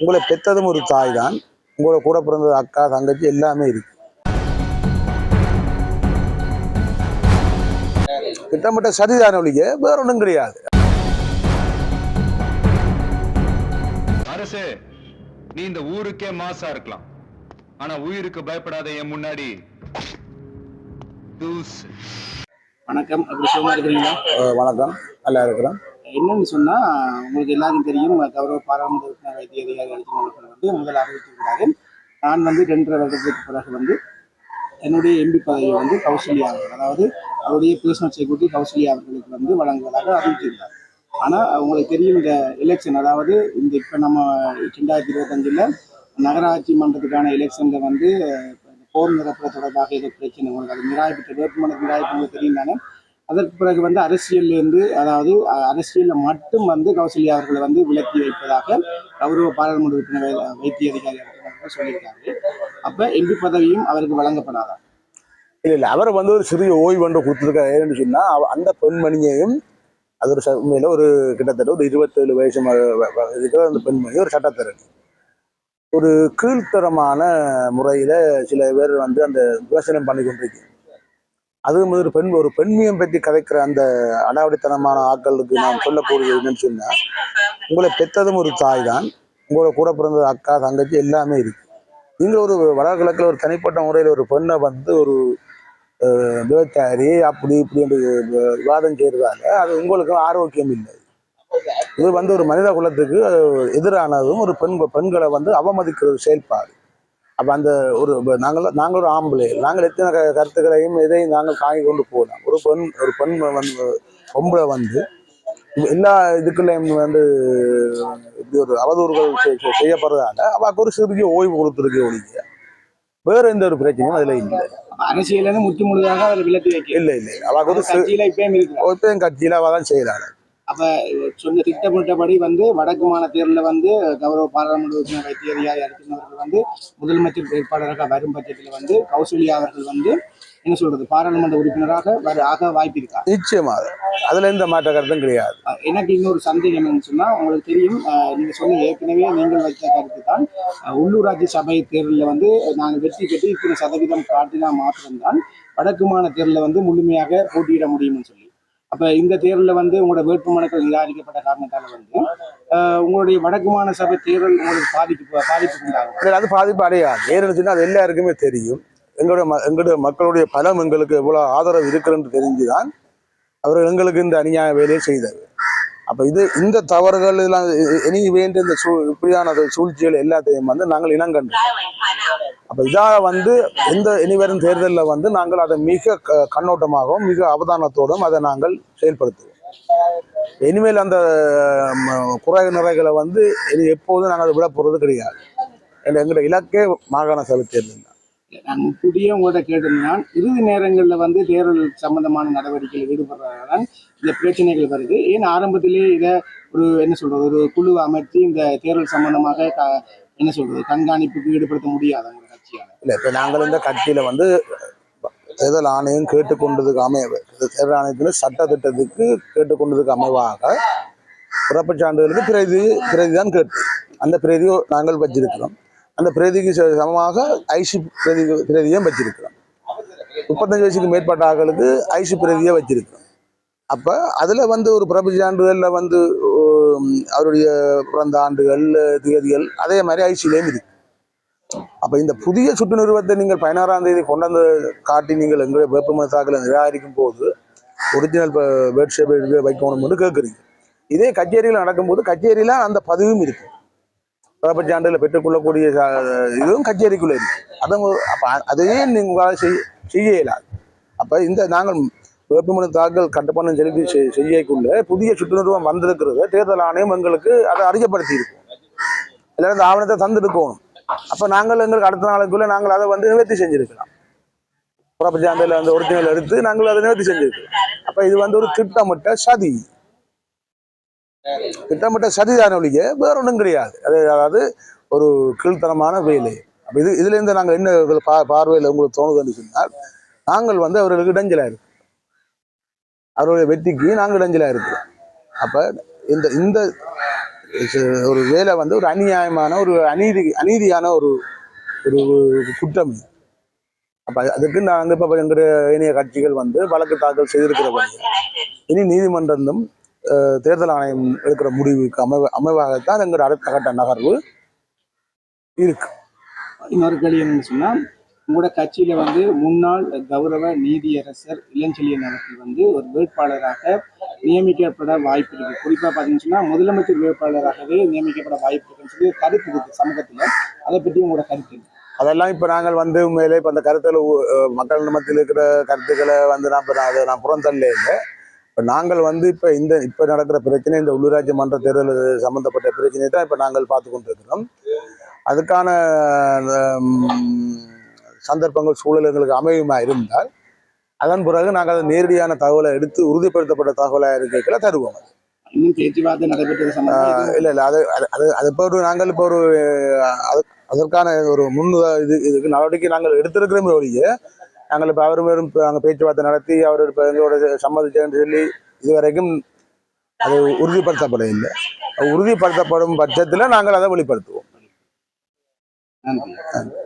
உங்களை பெற்றதும் ஒரு தாய் தான் உங்களோட கூட பிறந்தது அக்கா தங்கச்சி எல்லாமே இருக்கு. திட்டமிட்ட சரிதான ஒழிய வேற ஒன்றும் கிடையாது. அரசே நீ இந்த ஊருக்கே மாசா இருக்கலாம். ஆனா உயிருக்கு பயப்படாத என் முன்னாடி வணக்கம். அப்படி சுகமா இருக்கிறீங்களா வணக்கம். நல்லா இருக்கிறோம். என்னன்னு சொன்னால் உங்களுக்கு எல்லாருக்கும் தெரியும் கௌரவ பாராளுமன்ற உறுப்பினர் வைத்திய அதிகாரி அர்ஜுன் அவர்கள் வந்து முதல் அறிவித்திருக்கிறாரு. நான் வந்து ரெண்டரை வருடத்துக்கு பிறகு வந்து என்னுடைய எம்பி பதவியை வந்து கௌசல்யா அவர்கள் அதாவது அவருடைய பர்சனல் செக்யூரிட்டி கௌசல்யா அவர்களுக்கு வந்து வழங்குவதாக அறிவித்திருந்தார். ஆனால் உங்களுக்கு தெரியும் இந்த எலெக்ஷன் அதாவது இந்த இப்போ நம்ம ரெண்டாயிரத்தி இருபத்தஞ்சில் நகராட்சி மன்றத்துக்கான எலெக்ஷனில் வந்து போர் நிரப்புற தொடர்பாக ஏதோ பிரச்சனை உங்களுக்கு அது நிராயப்பட்ட வேட்புமனு நிராயப்பு தெரியும் தானே? அதற்கு பிறகு வந்து அரசியலிருந்து அதாவது அரசியலில் மட்டும் வந்து கௌசல்யா அவர்களை வந்து விலக்கி வைப்பதாக கௌரவ பாராளுமன்ற உறுப்பினர் வைத்திய அதிகாரி அவர்கள் சொல்லியிருக்காரு. அப்போ எம்பி பதவியும் அவருக்கு வழங்கப்படாதா? இல்லை இல்லை. அவர் வந்து ஒரு சிறிய ஓய்வு ஒன்று கொடுத்துருக்காரு. ஏன்னு அந்த பெண்மணியையும் அது ஒரு உண்மையில் ஒரு கிட்டத்தட்ட ஒரு இருபத்தேழு வயசு இருக்கிற அந்த பெண்மணி ஒரு சட்டத்திறன் ஒரு கீழ்த்தரமான முறையில் சில பேர் வந்து அந்த விமர்சனம் பண்ணி கொண்டிருக்கு அதுவும் ஒரு பெண் ஒரு பெண்மையம் பற்றி கதைக்கிற அந்த அடாவடித்தனமான ஆட்களுக்கு நான் சொல்லக்கூடியது என்னன்னு சொன்னா உங்களை பெற்றதும் ஒரு தாய் தான் உங்களோட கூட பிறந்தது அக்கா தங்கச்சி எல்லாமே இருக்கு. நீங்க ஒரு வடகிழக்கில் ஒரு தனிப்பட்ட முறையில் ஒரு பெண்ணை வந்து ஒரு விபச்சாரி அப்படி இப்படி என்று விவாதம் செய்யறதால அது உங்களுக்கு ஆரோக்கியம் இல்லை. இது வந்து ஒரு மனித குலத்துக்கு எதிரானதும் ஒரு பெண் பெண்களை வந்து அவமதிக்கிற ஒரு செயல்பாடு. அப்ப அந்த ஒரு நாங்கள் நாங்கள் ஒரு ஆம்பளை. நாங்கள் எத்தனை க- கருத்துக்களையும் எதையும் நாங்கள் தாங்கி கொண்டு போகலாம் ஒரு பெண் ஒரு பெண் வந்து பொம்பளை வந்து எல்லா இதுக்குள்ளேயும் வந்து இப்படி ஒரு அவதூறுகள் செய்யப்படுறதால அவக்கு ஒரு சிறிய ஓய்வு கொடுத்துருக்கு ஒழிய வேற எந்த ஒரு பிரச்சனையும் அதுல இல்லை. அப்ப அரசியல இருந்து முற்று முழுதாக அவர் விலக்கி வைக்க. இல்லை இல்லை அவக்கு ஒரு கட்சியில இப்பயும் கட்சியில அவ தான் செய்யறாங்க அப்ப சொன்ன திட்டமிட்டபடி வந்து வடக்கு மாநிலத்தில் வந்து கௌரவ பாராளுமன்ற உறுப்பினர் வைத்திய அதிகாரி அர்ஜுன் அவர்கள் வந்து முதலமைச்சர் வேட்பாளராக வரும் பட்சத்தில் வந்து கௌசல்யா அவர்கள் வந்து என்ன சொல்றது பாராளுமன்ற உறுப்பினராக வர ஆக வாய்ப்பு இருக்கா? நிச்சயமாக அதுல எந்த மாற்ற கருத்தும் கிடையாது. எனக்கு இன்னொரு சந்தேகம் என்னன்னு சொன்னா உங்களுக்கு தெரியும் நீங்க சொன்ன ஏற்கனவே நீங்கள் வைத்த கருத்து தான். உள்ளூராட்சி சபை தேர்தலில் வந்து நாங்கள் வெற்றி பெற்று இத்தனை சதவீதம் காட்டினா மாத்திரம்தான் வடக்கு மாநில தேர்தலில் வந்து முழுமையாக போட்டியிட முடியும்னு சொல்லி. அப்போ இந்த தேர்தலில் வந்து உங்களோட வேட்புமனுக்கள் நிராகரிக்கப்பட்ட காரணத்தால் வந்து உங்களுடைய வடக்கு மாநில சபை தேர்தல் உங்களுக்கு பாதிப்பு பாதிப்பு உண்டாகும் அது பாதிப்பு அடையாது. ஏன்னு அது எல்லாருக்குமே தெரியும். எங்களுடைய ம- எங்களுடைய மக்களுடைய பலம் எங்களுக்கு எவ்வளோ ஆதரவு இருக்குன்னு தெரிஞ்சுதான் அவர்கள் எங்களுக்கு இந்த அநியாய வேலையை செய்தார் அப்போ இது இந்த தவறுகள் எல்லாம் இனி வேண்டிய இந்த சூ இப்படியான சூழ்ச்சிகள் எல்லாத்தையும் வந்து நாங்கள் இனங்கண்டோம் அப்போ இதாக வந்து எந்த இனிவரும் தேர்தலில் வந்து நாங்கள் அதை மிக க- கண்ணோட்டமாகவும் மிக அவதானத்தோடும் அதை நாங்கள் செயல்படுத்துவோம். இனிமேல் அந்த குறை நிறைகளை வந்து இது எப்போதும் நாங்கள் அதை விட போறது கிடையாது. எங்க- எங்களுடைய இலக்கே மாகாண சபை தேர்தல் தான். நான் முன்கூட்டியே உங்கள்கிட்ட கேட்டிருந்தான். இறுதி நேரங்களில் வந்து தேர்தல் சம்பந்தமான நடவடிக்கையில் ஈடுபடுறதால் இந்த பிரச்சனைகள் வருது. ஏன் ஆரம்பத்திலே இதை ஒரு என்ன சொல்றது ஒரு குழு அமைத்து இந்த தேர்தல் சம்பந்தமாக க- என்ன சொல்றது கண்காணிப்புக்கு ஈடுபடுத்த முடியாத ஒரு கட்சியால. இல்லை இப்போ நாங்கள் இந்த கட்சியில் வந்து தேர்தல் ஆணையம் கேட்டுக்கொண்டதுக்கு அமைய தேர்தல் ஆணையத்தில் சட்ட திட்டத்துக்கு கேட்டுக்கொண்டதுக்கு அமைவாக பிறப்பு சான்றிதழுக்கு பிரதி பிரதி தான் கேட்டு. அந்த பிரதியை நாங்கள் வச்சிருக்கிறோம். அந்த பிரதிக்கு ச- சமமாக ஐசி பிரதி பிரதியும் வச்சிருக்கிறோம். முப்பத்தஞ்சு வயசுக்கு மேற்பட்ட ஆக்களுக்கு ஐசி பிரதியை வச்சிருக்கிறோம். அப்போ அதில் வந்து ஒரு பிறப்பு சான்றிதழில் வந்து அவருடைய பிறந்த ஆண்டுகள் தேதிகள் அதே மாதிரி ஐசியிலேயும் இருக்கு அப்போ இந்த புதிய சுற்று நிறுவனத்தை நீங்கள் பதினாறாம் தேதி கொண்டு வந்து காட்டி நீங்கள் எங்களுடைய வேட்புமனு தாக்கலை நிராகரிக்கும் போது ஒரிஜினல் பேர்ட் ஷேப் வைக்கணும் என்று கேட்குறீங்க. இதே கச்சேரியில் நடக்கும்போது கச்சேரியில் அந்த பதிவும் இருக்கு. பிறப்பு சான்றிதழ் பெற்றுக்கொள்ளக்கூடிய இதுவும் கச்சேரிக்குள்ளே இருக்கு. அதை அப்போ அதையே நீங்கள் செய்ய செய்ய இயலாது அப்போ இந்த நாங்கள் வேட்புமனு தாக்கல் கட்டப்பணம் செலுத்தி செய்- செய்யக்குள்ள புதிய சுட்டு வந்திருக்கிறது. தேர்தல் ஆணையம் எங்களுக்கு அதை அறியப்படுத்தி இருக்கும் எல்லாரும் இந்த ஆவணத்தை தந்துருக்கணும் அப்போ நாங்கள் எங்களுக்கு அடுத்த நாளுக்குள்ள நாங்கள் அதை வந்து நிவர்த்தி செஞ்சிருக்கலாம். புறப்பஞ்சாந்தையில் அந்த ஒரிஜினல் எடுத்து நாங்கள் அதை நிவர்த்தி செஞ்சிருக்கலாம் அப்ப இது வந்து ஒரு திட்டமிட்ட சதி. திட்டமிட்ட சதிதான ஒழிய வேற ஒன்றும் கிடையாது. அது அதாவது ஒரு கீழ்த்தனமான வேலை. அப்போ இது இதுல இருந்து நாங்கள் என்ன பா பார்வையில் உங்களுக்கு தோணுதுன்னு சொன்னால் நாங்கள் வந்து அவர்களுக்கு இடைஞ்சலாக இருக்கும். அவருடைய வெற்றிக்கு நாங்கள் அஞ்சலாக இருக்கிறோம். அப்போ இந்த இந்த ஒரு வேலை வந்து ஒரு அநியாயமான ஒரு அநீதி அநீதியான ஒரு ஒரு குற்றம் அப்போ அதுக்கு நாங்கள் இப்போ எங்களுடைய இணைய கட்சிகள் வந்து வழக்கு தாக்கல் செய்திருக்கிறபடி இனி நீதிமன்றமும் தேர்தல் ஆணையம் எடுக்கிற முடிவுக்கு அமைவ அமைவாகத்தான் எங்களுடைய அடுத்த கட்ட நகர்வு இருக்கு. இன்னொரு கேள்வி என்னன்னு சொன்னால் உங்களோட கட்சியில வந்து முன்னாள் கௌரவ நீதியரசர் இளஞ்செழியன் அவர்கள் வந்து ஒரு வேட்பாளராக நியமிக்கப்பட வாய்ப்பு இருக்கு. குறிப்பா பாத்தீங்கன்னு முதலமைச்சர் வேட்பாளராகவே நியமிக்கப்பட வாய்ப்பு இருக்குன்னு சொல்லி கருத்து இருக்கு சமூகத்துல. அதை பற்றி உங்களோட கருத்து அதெல்லாம் இப்போ நாங்கள் வந்து உண்மையிலே இப்போ அந்த கருத்தில் மக்கள் மத்தியில் இருக்கிற கருத்துக்களை வந்து நான் இப்போ நான் அதை நான் புறந்தள்ள இல்லை. இப்போ நாங்கள் வந்து இப்போ இந்த இப்போ நடக்கிற பிரச்சனை இந்த உள்ளூராட்சி மன்ற தேர்தல் சம்பந்தப்பட்ட பிரச்சனையை தான் இப்போ நாங்கள் பார்த்து கொண்டிருக்கிறோம். அதுக்கான சந்தர்ப்பங்கள் சூழல் எங்களுக்கு அமையுமா இருந்தால் அதன் பிறகு நாங்கள் அதை நேரடியான தகவலை எடுத்து உறுதிப்படுத்தப்பட்ட தகவலாக இருக்கைகளை தருவோம் இன்னும் பேச்சுவார்த்தை நடைபெற்றது இல்லை இல்லை அது அது அது இப்போ ஒரு நாங்கள் இப்போ ஒரு அதற்கான ஒரு முன் இது இதுக்கு நடவடிக்கை நாங்கள் எடுத்திருக்கிறோமே ஒழிய நாங்கள் இப்போ அவரும் வெறும் நாங்கள் பேச்சுவார்த்தை நடத்தி அவர் இப்போ எங்களோட சம்மதிச்சேன்னு சொல்லி இதுவரைக்கும் அது உறுதிப்படுத்தப்படவில்லை. அது உறுதிப்படுத்தப்படும் பட்சத்தில் நாங்கள் அதை வெளிப்படுத்துவோம். நன்றி.